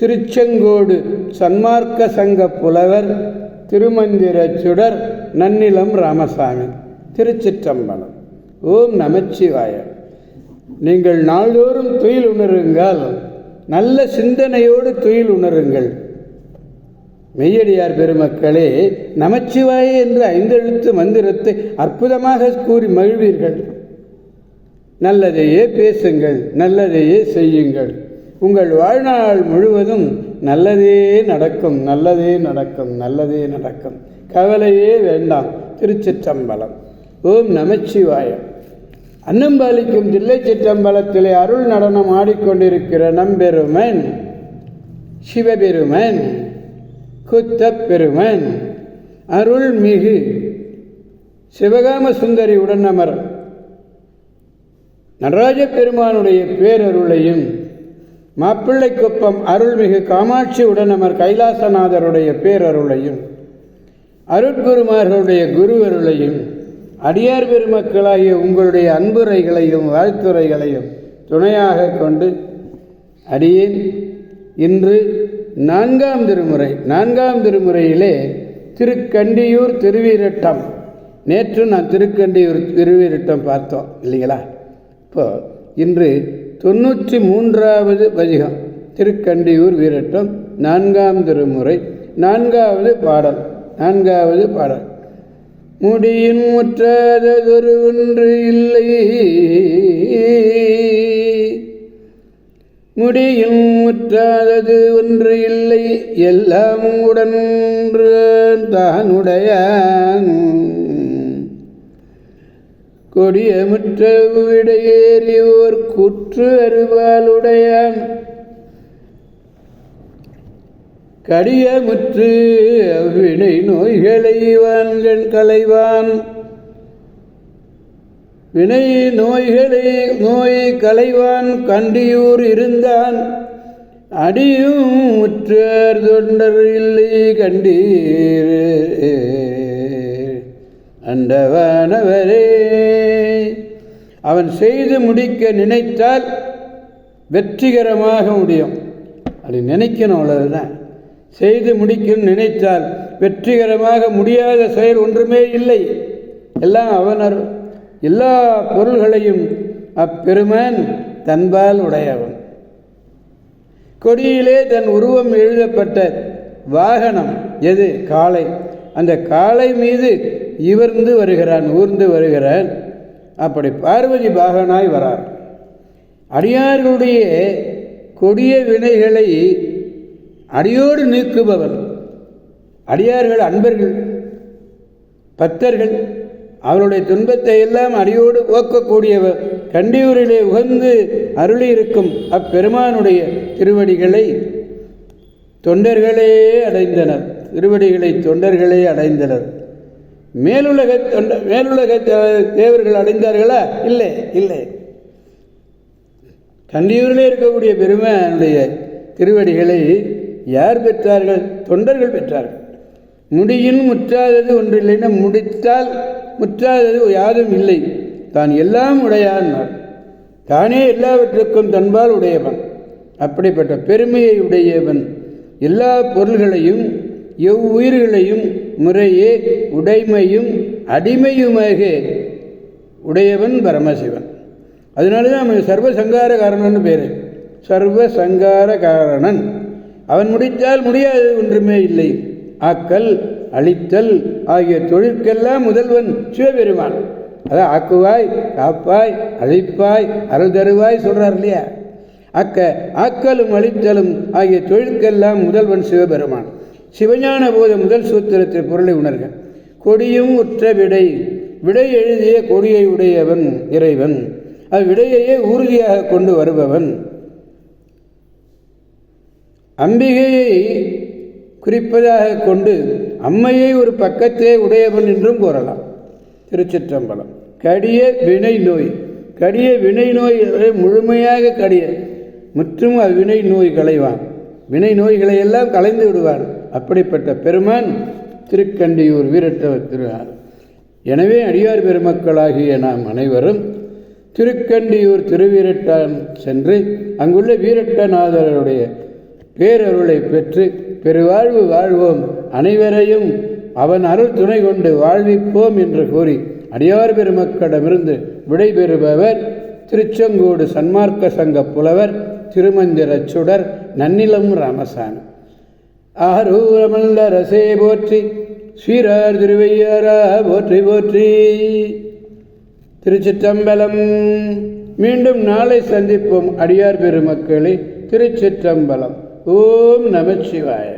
திருச்செங்கோடு சன்மார்க்க சங்க புலவர் திருமந்திர சுடர் நன்னிலம் ராமசாமி திருச்சிற்றம்பலம். ஓம் நமச்சிவாய. நீங்கள் நாள்தோறும் துயில் உணருங்கள். நல்ல சிந்தனையோடு துயில் உணருங்கள். மெய்யடியார் பெருமக்களே நமச்சிவாய என்ற ஐந்தெழுத்து மந்திரத்தை அற்புதமாக கூறி மகிழ்வீர்கள். நல்லதையே பேசுங்கள் நல்லதையே செய்யுங்கள். உங்கள் வாழ்நாள் முழுவதும் நல்லதே நடக்கும் நல்லதே நடக்கும் நல்லதே நடக்கும். கவலையே வேண்டாம் திருச்சிற்றம்பலம். ஓம் நமச்சிவாயம் அன்னம்பாலிக்கும் தில்லை சிற்றம்பலத்திலே அருள் நடனம் ஆடிக்கொண்டிருக்கிற நம்பெருமன் சிவபெருமன் குத்தப்பெருமன் அருள்மிகு சிவகாம சுந்தரி உடனமர் நடராஜ பெருமானுடைய பேரருளையும் மாப்பிள்ளைக்குப்பம் அருள்மிகு காமாட்சி உடனமர் கைலாசநாதருடைய பேரருளையும் அருட்குருமார்களுடைய குருவருளையும் அடியார் பெருமக்களாகிய உங்களுடைய அன்புரைகளையும் வாழ்த்துரைகளையும் துணையாக கொண்டு அடியேன். இன்று நான்காம் திருமுறை நான்காம் திருமுறையிலே திருக்கண்டியூர் திருவீரட்டம். நேற்று நான் திருக்கண்டியூர் திருவீரட்டம் பார்த்தோம் இல்லைங்களா? இப்போ இன்று தொண்ணூற்றி மூன்றாவது பதிகம் திருக்கண்டியூர் வீரட்டம் நான்காம் திருமுறை நான்காவது பாடல் நான்காவது பாடல். முடியின் முற்றாததொரு ஒன்று இல்லை. முடியும் முற்றாதது ஒன்று இல்லை. எல்லாம் உடன் தானுடைய கொடிய முற்ற விடையேறி ஓர் குற்று அறிவாளுடைய கடிய முற்று அவ்வினை நோய்களை வான்கள் களைவான். வினை நோய்களை நோய் களைவான் கண்டியூர் இருந்தான். அடியும் முற்றார் தொண்டர் இல்லை கண்டீர். அண்டவானவரே. அவன் செய்து முடிக்க நினைத்தால் வெற்றிகரமாக முடியும். அப்படி நினைக்கணும் அவ்வளவுதான். செய்து முடிக்கும் நினைத்தால் வெற்றிகரமாக முடியாத செயல் ஒன்றுமே இல்லை. எல்லாம் அவனர் எல்லா பொருள்களையும் அப்பெருமன் தன்பால் உடையவன். கொடியிலே தன் உருவம் எழுதப்பட்ட வாகனம் எது? காளை. அந்த காளை மீது இவர்ந்து வருகிறான் ஊர்ந்து வருகிறான். அப்படி பார்வதி பாகனாய் வரார். அடியார்களுடைய கொடிய வினைகளை அடியோடு நீக்குபவர். அடியார்கள் அன்பர்கள் பக்தர்கள் அவருடைய துன்பத்தை எல்லாம் அடியோடு போக்கக்கூடியவர் கண்டியூரிலே உகந்து அருளியிருக்கும் அப்பெருமானுடைய திருவடிகளை தொண்டர்களே அடைந்தனர். திருவடிகளை தொண்டர்களே அடைந்தனர். மேலுலக தொண்ட மேலுலக தேவர்கள் அடைந்தார்களா? இல்லை இல்லை. கண்டியூரிலே இருக்கக்கூடிய பெருமானுடைய திருவடிகளை யார் பெற்றார்கள்? தொண்டர்கள் பெற்றார்கள். முடியின் முற்றாதது ஒன்றில்லைன்னா முடித்தால் முற்றாதது யாரும் இல்லை. தான் எல்லாம் உடையான் தானே எல்லாவற்றுக்கும் தன்பால் உடையவன். அப்படிப்பட்ட பெருமையை உடையவன். எல்லா பொருள்களையும் எவ்வுயிர்களையும் முறையே உடைமையும் அடிமையுமாக உடையவன் பரமசிவன். அதனால தான் அவன் சர்வசங்கார காரணன்னு பேர். சர்வசங்கார காரணன் அவன் முடித்தால் முடியாது ஒன்றுமே இல்லை. ஆக்கல் அழித்தல் ஆகிய தொழிற்கெல்லாம் முதல்வன் சிவபெருமான். அதான் ஆக்குவாய் காப்பாய் அழிப்பாய் அருள் தருவாய் சொல்கிறார் இல்லையா? அக்க ஆக்கலும் அழித்தலும் ஆகிய தொழிற்கெல்லாம் முதல்வன் சிவபெருமான். சிவஞான போத முதல் சூத்திரத்தில் பொருளை உணர்க. கொடியும் உற்ற விடை. விடை எழுதிய கொடியை உடையவன் இறைவன். அவ்விடையையே உறுதியாக கொண்டு வருபவன். அம்பிகையை குறிப்பதாக கொண்டு அம்மையை ஒரு பக்கத்தே உடையவன் என்றும் கூறலாம். திருச்சிற்றம்பலம். கடிய வினை நோய். கடிய வினை நோய் முழுமையாக கடிய. முற்றும் அவ்வினை நோய் களைவான் வினை நோய்களை எல்லாம் கலைந்து விடுவார். அப்படிப்பட்ட பெருமான் திருக்கண்டியூர் வீரட்டவர் திருவார் எனவே அடியார் பெருமக்களாகிய நாம் அனைவரும் திருக்கண்டியூர் திருவீரட்டான் சென்று அங்குள்ள வீரட்டநாதருடைய பேரருளை பெற்று பெருவாழ்வு வாழ்வோம். அனைவரையும் அவன் அருள் துணை கொண்டு வாழ்விப்போம் என்று கூறி அடியார் பெருமக்களிடமிருந்து விடைபெறுபவர் திருச்செங்கோடு சன்மார்க்க சங்க புலவர் திருமந்திர சுடர் நன்னிலம் ராமசாமி. ஆரூரமல்ல ரசே போற்றி ஸ்ரீரார் திருவையாரா போற்றி போற்றி. திருச்சிற்றம்பலம். மீண்டும் நாளை சந்திப்போம் அடியார் பெருமக்களே திருச்சிற்றம்பலம். ஓம் நமச்சிவாய.